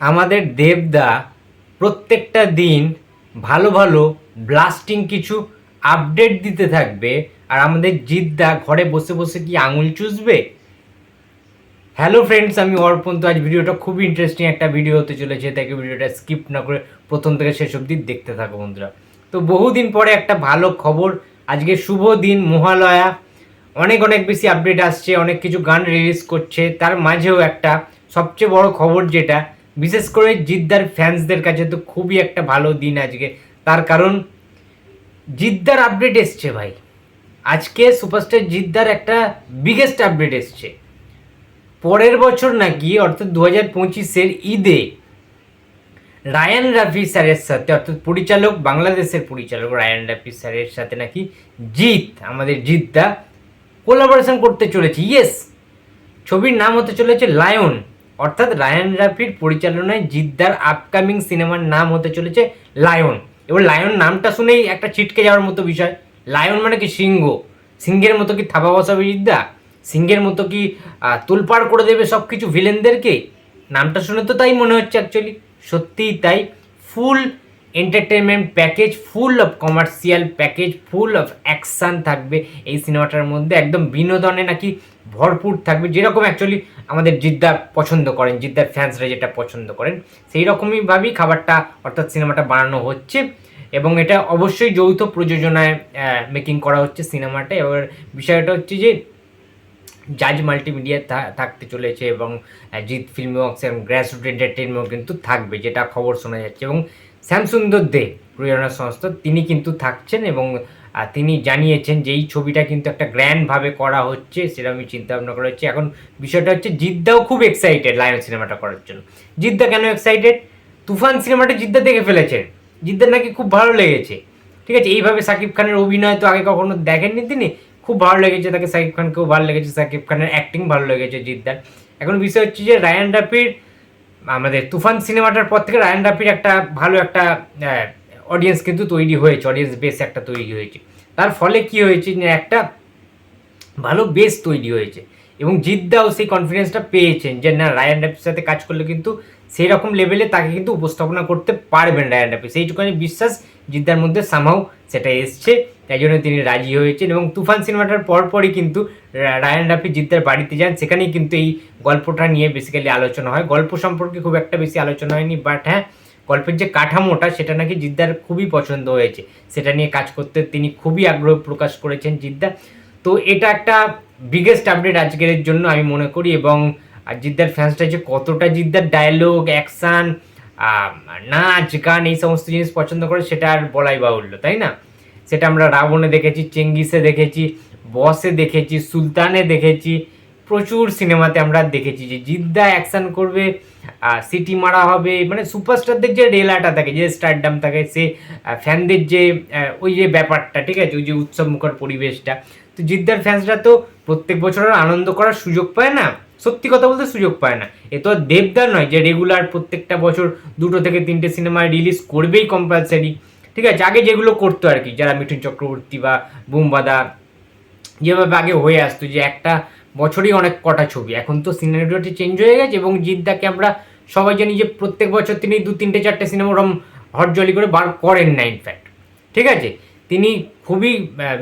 আমাদের দেবদা প্রত্যেকটা দিন ভালো ভালো ব্লাস্টিং কিছু আপডেট দিতে থাকবে। আর আমাদের জিদ্দা ঘরে বসে বসে কি আঙুল চুষবে? হ্যালো ফ্রেন্ডস আমি অর্পণ। তো আজ ভিডিওটা খুবই ইন্টারেস্টিং একটা ভিডিও হতে চলেছে তাকে ভিডিওটা স্কিপ না করে প্রথম থেকে শেষ অবধি দেখতে থাকো বন্ধুরা। তো বহুদিন পরে একটা ভালো খবর, আজকে শুভ দিন মহালয়া। অনেক অনেক বেশি আপডেট আসছে, অনেক কিছু গান রিলিজ করছে, তার মাঝেও একটা সবচেয়ে বড় খবর যেটা বিশেষ করে জিদ্দার ফ্যান্সদের কাছে তো খুবই একটা ভালো দিন আজকে। তার কারণ, জিদ্দার আপডেট এসছে ভাই। আজকে সুপারস্টার জিদ্দার একটা বিগেস্ট আপডেট এসছে। পরের বছর নাকি, অর্থাৎ দু হাজার পঁচিশের ঈদে, রায়ান রাফি স্যারের সাথে, অর্থাৎ পরিচালক, বাংলাদেশের পরিচালক রায়ান রাফি স্যারের সাথে নাকি জিৎ আমাদের জিদ্দা কোলাবোরেশন করতে চলেছে। ইয়েস ছবির নাম হতে চলেছে লায়ন অর্থাৎ রায়ান রাফির পরিচালনায় জিদ্দার আপকামিং সিনেমার নাম হতে চলেছে লায়ন। এবার লায়ন নামটা শুনেই একটা ছিটকে যাওয়ার মতো বিষয়। লায়ন মানে কি সিংহ? সিংহের মতো কি থাবা বসাবে জিদ্দা? সিংহের মতো কি তোলপাড় করে দেবে সব কিছু ভিলেনদেরকে নামটা শুনে তো তাই মনে হচ্ছে অ্যাকচুয়ালি সত্যিই তাই। Full entertainment package full of commercial package full of action থাকবে। এই সিনেমাটার মধ্যে একদম বিনোদনে নাকি ভরপুর থাকবে, যেরকম অ্যাকচুয়ালি আমাদের জিদ্দা পছন্দ করেন, জিদ্দার ফ্যান্সরা যেটা পছন্দ করেন সেই রকমইভাবেই খাবারটা অর্থাৎ সিনেমাটা বানানো হচ্ছে। এবং এটা অবশ্যই যৌথ প্রযোজনায় মেকিং করা হচ্ছে সিনেমাটা। এবার বিষয়টা হচ্ছে যে, জাজ মাল্টিমিডিয়া থাকতে চলেছে এবং জিৎ ফিল্ম ওয়ার্কস এবং গ্রাসরুট এন্টারটেনমেন্টও কিন্তু থাকবে, যেটা খবর শোনা যাচ্ছে। এবং শ্যামসুন্দর দে প্রযোজনা সংস্থা। তিনি কিন্তু থাকছেন এবং তিনি জানিয়েছেন যে এই ছবিটা কিন্তু একটা গ্র্যান্ডভাবে করা হচ্ছে সেটা আমি চিন্তা ভাবনা করা হচ্ছে। এখন বিষয়টা হচ্ছে, জিদ্দাও খুব এক্সাইটেড লায়ন সিনেমাটা করার জন্য। জিদ্দা কেন এক্সাইটেড তুফান সিনেমাটা জিদ্দা দেখে ফেলেছেন জিদ্দার নাকি খুব ভালো লেগেছে। ঠিক আছে, এইভাবে সাকিব খানের অভিনয় তো আগে কখনো দেখেননি তিনি। খুব ভালো লেগেছে তাকে, সাকিব খানকেও ভালো লেগেছে, সাকিব খানের অ্যাক্টিং ভালো লেগেছে জিদ্দার। এখন বিষয় হচ্ছে যে, রায়ান রাফির আমাদের তুফান সিনেমাটার পর থেকে রায়ান রাফির একটা ভালো একটা অডিয়েন্স কিন্তু তৈরি হয়েছে অডিয়েন্স বেস একটা তৈরি হয়েছে। তার ফলে কি হয়েছে যে একটা ভালো বেস তৈরি হয়েছে এবং জিদ্দাও সেই কনফিডেন্সটা পেয়েছেন যে না, রায়ান রাফির সাথে কাজ করলে কিন্তু সেই রকম লেভেলে তাকে কিন্তু উপস্থাপনা করতে পারবেন রায়ান রাফি। সেইটুখানি বিশ্বাস জিদ্দার মধ্যে সামাও সেটা এসছে। তাই জন্য তিনি রাজি হয়েছেন এবং তুফান সিনেমাটার পরপরই কিন্তু রায়ান রাফি জিদ্দার বাড়িতে যান। সেখানেই কিন্তু এই গল্পটা নিয়ে বেসিক্যালি আলোচনা হয়। গল্প সম্পর্কে খুব একটা বেশি আলোচনা হয়নি বাট হ্যাঁ গল্পের যে কাঠামোটা সেটা নাকি জিদ্দার খুবই পছন্দ হয়েছে। সেটা নিয়ে কাজ করতে তিনি খুবই আগ্রহ প্রকাশ করেছেন জিদ্দা। তো এটা একটা বিগেস্ট আপডেট আজকের জন্য আমি মনে করি এবং জিদ্দার ফ্যান্সটা যে কতটা জিদ্দার ডায়লগ অ্যাকশান নাচ, গান এই সমস্ত জিনিস পছন্দ করে সেটা আর বলাই বাহুল্য, তাই না? সেটা আমরা রাবণে দেখেছি, চেঙ্গিসে দেখেছি, বসে দেখেছি, সুলতানে দেখেছি, প্রচুর সিনেমাতে আমরা দেখেছি যে জিদ্দা অ্যাকশন করবে সিটি মারা হবে মানে সুপারস্টারদের যে রেলাটা থাকে, যে স্টারডাম থাকে, সে ফ্যানদের যে ওই যে ব্যাপারটা, ঠিক আছে? ওই যে উৎসব মুখর পরিবেশটা। তো জিদ্দার ফ্যান্সরা তো প্রত্যেক বছর আনন্দ করার সুযোগ পায় না। সত্যি কথা বলতে সুযোগ পায় না। এ তো দেবদার নয় যে রেগুলার প্রত্যেকটা বছর দুটো থেকে তিনটে সিনেমা রিলিজ করবেই কম্পালসারি ঠিক আছে, আগে যেগুলো করতো আর কি, যারা মিঠুন চক্রবর্তী বা বুমবাদা, যেভাবে আগে হয়ে আসতো যে একটা বছরই অনেক কটা ছবি। এখন তো সিনারিওটি চেঞ্জ হয়ে গেছে এবং জিদ্দাকে আমরা সবাই জানি যে প্রত্যেক বছর তিনি দু, তিনটে, চারটে সিনেমা ওরম হটজলি করে বার করেন না ইনফ্যাক্ট ঠিক আছে? তিনি খুবই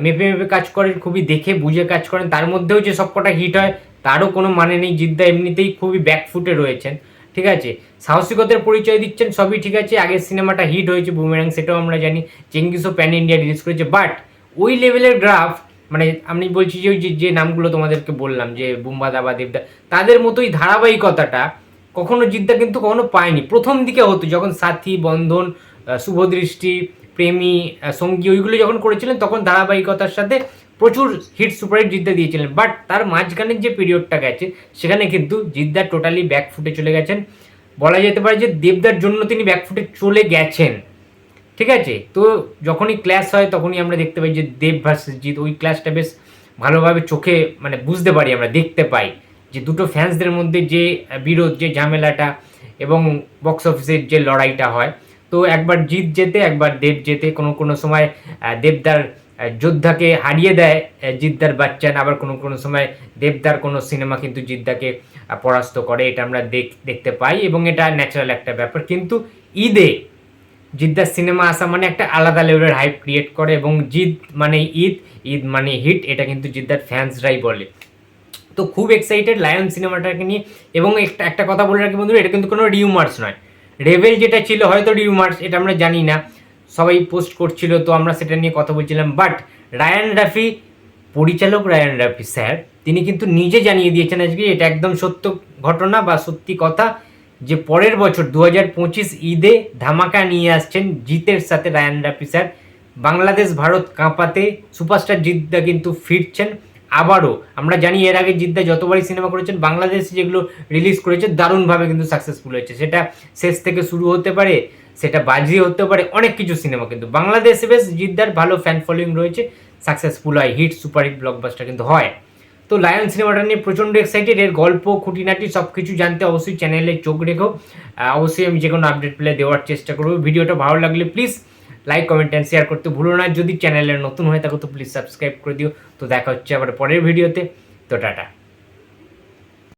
মেপে মেপে কাজ করেন, খুবই দেখে বুঝে কাজ করেন। তার মধ্যেও যে সবকটা হিট হয়, তারও কোনো মানে নেই। জিদ্দা এমনিতেই খুবই ব্যাকফুটে রয়েছেন। ঠিক আছে? সাহসিকতার পরিচয় দিচ্ছেন সবই ঠিক আছে আগের সিনেমাটা হিট হয়েছে বুমেরাং সেটাও আমরা জানি চেঙ্গিসও প্যান ইন্ডিয়া রিলিজ করেছে বাট ওই লেভেলের গ্রাফ মানে আমি বলছি যে ওই যে নামগুলো তোমাদেরকে বললাম, যে বুম্বাদা বা দেবদা, তাদের মতোই ধারাবাহিকতাটা কখনো জিদ্দা কিন্তু কখনো পায়নি। প্রথম দিকে হতো, যখন সাথী, বন্ধন শুভদৃষ্টি, প্রেমী সঙ্গী, ওইগুলো যখন করেছিলেন, তখন ধারাবাহিকতার সাথে প্রচুর হিট সুপারহিট জিদ্দা দিয়েছিলেন। বাট তার মাঝখানের যে পিরিয়ডটা গেছে, সেখানে কিন্তু জিদ্দা টোটালি ব্যাকফুটে চলে গেছেন। বলা যেতে পারে যে দেবদার জন্য তিনি ব্যাকফুটে চলে গেছেন। ঠিক আছে? তো যখনই ক্লাস হয়, তখনই আমরা দেখতে পাই যে দেব ভার্সেস জিৎ। ওই ক্লাসটা বেশ ভালোভাবে চোখে মানে বুঝতে পারি আমরা, দেখতে পাই যে দুটো ফ্যান্সদের মধ্যে যে বিরোধ, যে ঝামেলাটা এবং বক্স অফিসের যে লড়াইটা হয়। তো একবার জিৎ যেতে, একবার দেব যেতে, কোনো কোনো সময় দেবদার যোদ্ধাকে হারিয়ে দেয় জিদ্দার বাচ্চান আবার কোনো কোনো সময় দেবদার কোনো সিনেমা কিন্তু জিদ্দাকে পরাস্ত করে, এটা আমরা দেখ- দেখতে পাই এবং এটা ন্যাচারাল একটা ব্যাপার। কিন্তু ঈদে জিদ্দার সিনেমা আসা মানে একটা আলাদা লেভেলের হাইপ ক্রিয়েট করে এবং জিদ মানে ঈদ ঈদ মানে হিট এটা কিন্তু জিদ্দার ফ্যান্সরাই বলে। তো খুব এক্সাইটেড লায়ন সিনেমাটাকে নিয়ে এবং একটা একটা কথা বলে রাখি বন্ধুরা, এটা কিন্তু কোনো রিউমার্স নয়। রেভেল যেটা ছিল হয়তো রিউমার্স এটা আমরা জানি না। সবাই পোস্ট করছিল, তো আমরা সেটা নিয়ে কথা বলছিলাম। বাট রায়ান রাফি পরিচালক রায়ান রাফি স্যার তিনি কিন্তু নিজে জানিয়ে দিয়েছেন আজকে এটা একদম সত্য ঘটনা বা সত্যি কথা যে পরের বছর দু হাজার পঁচিশ ঈদে ধামাকা নিয়ে আসছেন জিতের সাথে রায়ান রাফি স্যার বাংলাদেশ, ভারত কাঁপাতে সুপারস্টার জিদ্দা কিন্তু ফিরছেন আবারও। আমরা জানি এর আগে জিদ্দা যতবারই সিনেমা করেছেন, বাংলাদেশ যেগুলো রিলিজ করেছে, দারুণভাবে কিন্তু সাকসেসফুল হয়েছে। সেটা শেষ থেকে শুরু হতে পারে। সেটা বাজি হতে পারে অনেক কিছু সিনেমা কিন্তু। বাংলাদেশে বেশ জিদ্দার ভালো ফ্যান ফলোয়িং রয়েছে সাকসেসফুল হয় হিট সুপার হিট ব্লকবাস্টার কিন্তু হয়। তো লায়ন সিনেমাটা নিয়ে প্রচণ্ড এক্সাইটেড এর গল্প, খুঁটিনাটি সব কিছু জানতে অবশ্যই চ্যানেলে চোখ রেখো। অবশ্যই আমি যে কোনো আপডেট পেলে দেওয়ার চেষ্টা করব। ভিডিওটা ভালো লাগলে please like comment and share করতে ভুলো না। যদি চ্যানেলে নতুন হয়ে থাকো তো প্লিজ সাবস্ক্রাইব করে দিও। তো দেখা হচ্ছে আবার পরের ভিডিওতে তো টাটা।